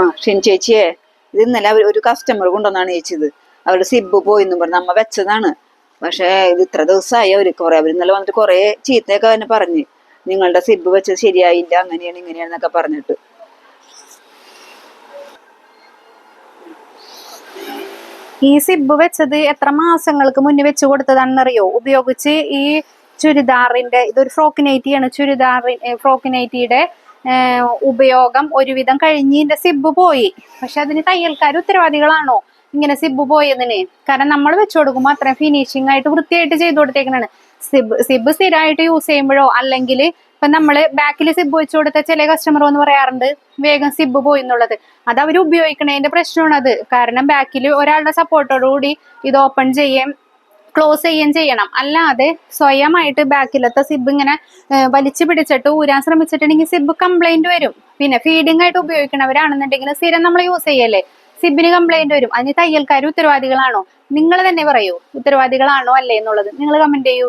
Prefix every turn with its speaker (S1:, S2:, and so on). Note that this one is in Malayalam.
S1: ആ ഷിൻ ചേച്ചിയെ ഇത് ഇന്നലെ അവർ ഒരു കസ്റ്റമർ കൊണ്ടുവന്നാണ് ചേച്ചിത്. അവരുടെ സിബ് പോയി എന്നും പറഞ്ഞ് നമ്മ വെച്ചതാണ്. പക്ഷേ ഇത് ഇത്ര ദിവസമായി അവർ കുറെ അവർ ഇന്നലെ വന്നിട്ട് കുറേ ചീത്തയൊക്കെ തന്നെ പറഞ്ഞ്. നിങ്ങളുടെ സിബ് വെച്ചത് ശരിയായില്ല അങ്ങനെയാണ് ഇങ്ങനെയാണെന്നൊക്കെ പറഞ്ഞിട്ട്.
S2: ഈ സിബ് വെച്ചത് എത്ര മാസങ്ങൾക്ക് മുന്നേ വെച്ച് കൊടുത്തതാണെന്നറിയോ? ഉപയോഗിച്ച് ഈ ചുരിദാറിന്റെ ഇതൊരു ഫ്രോക്ക് നൈറ്റിയാണ് ചുരിദാറി ഫ്രോക്ക് ഉപയോഗം ഒരുവിധം കഴിഞ്ഞ് ഇതിന്റെ സിബ് പോയി. പക്ഷെ അതിന് തയ്യൽക്കാർ ഉത്തരവാദികളാണോ? ഇങ്ങനെ സിബ് പോയതിന്. കാരണം നമ്മൾ വെച്ചു കൊടുക്കുമ്പോൾ അത്രയും ഫിനിഷിംഗ് ആയിട്ട് വൃത്തിയായിട്ട് ചെയ്തു കൊടുത്തേക്കണാണ്. സിബ് സിബ് സ്ഥിരമായിട്ട് യൂസ് ചെയ്യുമ്പോഴോ അല്ലെങ്കിൽ ഇപ്പൊ നമ്മൾ ബാക്കിൽ സിബ് വെച്ചു കൊടുത്ത ചില കസ്റ്റമർ എന്ന് പറയാറുണ്ട് വേഗം സിബ് പോയി എന്നുള്ളത്. അത് അവർ ഉപയോഗിക്കണതിന്റെ പ്രശ്നമാണ് അത് കാരണം ബാക്കിൽ ഒരാളുടെ സപ്പോർട്ടോടുകൂടി ഇത് ഓപ്പൺ ചെയ്യുകയും ക്ലോസ് ചെയ്യുകയും ചെയ്യണം. അല്ലാതെ സ്വയമായിട്ട് ബാക്കിലത്തെ സിബ് ഇങ്ങനെ വലിച്ചു പിടിച്ചിട്ട് ഊരാൻ ശ്രമിച്ചിട്ടുണ്ടെങ്കിൽ സിബ് കംപ്ലൈന്റ് വരും. പിന്നെ ഫീഡിംഗ് ആയിട്ട് ഉപയോഗിക്കണവരാണെന്നുണ്ടെങ്കിൽ സ്ഥിരം നമ്മൾ യൂസ് ചെയ്യല്ലേ? സിബിന് കംപ്ലൈന്റ് വരും. അതിന് തയ്യൽക്കാർ ഉത്തരവാദികളാണോ? നിങ്ങൾ തന്നെ പറയൂ. ഉത്തരവാദികളാണോ അല്ലേ എന്നുള്ളത്. നിങ്ങൾ കമന്റ് ചെയ്യൂ.